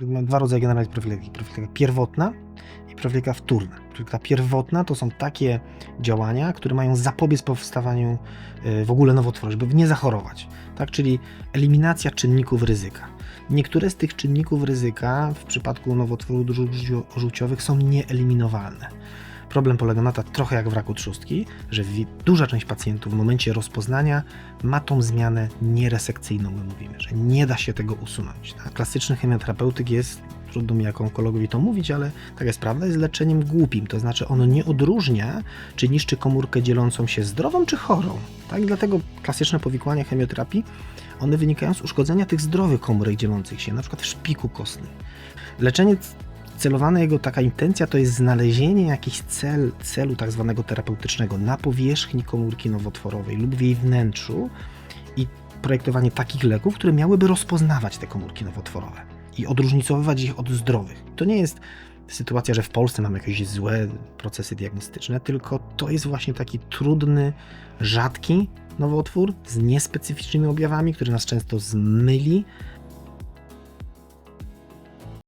Mamy dwa rodzaje generalnie profilaktyki. Profilaktyka pierwotna i profilaktyka wtórna. Profilaktyka pierwotna to są takie działania, które mają zapobiec powstawaniu y, w ogóle nowotworu, żeby nie zachorować. Tak? Czyli eliminacja czynników ryzyka. Niektóre z tych czynników ryzyka w przypadku nowotworów żółcio- żółciowych są nieeliminowalne. Problem polega na tym, trochę jak w raku trzustki, że duża część pacjentów w momencie rozpoznania ma tą zmianę nieresekcyjną, my mówimy, że nie da się tego usunąć. A klasyczny chemioterapeutyk jest, trudno mi jako onkologowi to mówić, ale tak jest prawda, jest leczeniem głupim, to znaczy ono nie odróżnia, czy niszczy komórkę dzielącą się zdrową czy chorą. Tak? Dlatego klasyczne powikłania chemioterapii, one wynikają z uszkodzenia tych zdrowych komórek dzielących się, na przykład w szpiku kostnym. Leczenie celowane jego taka intencja to jest znalezienie jakichś cel, celu tak zwanego terapeutycznego na powierzchni komórki nowotworowej lub w jej wnętrzu i projektowanie takich leków, które miałyby rozpoznawać te komórki nowotworowe i odróżnicowywać ich od zdrowych. To nie jest sytuacja, że w Polsce mamy jakieś złe procesy diagnostyczne, tylko to jest właśnie taki trudny, rzadki nowotwór z niespecyficznymi objawami, który nas często zmyli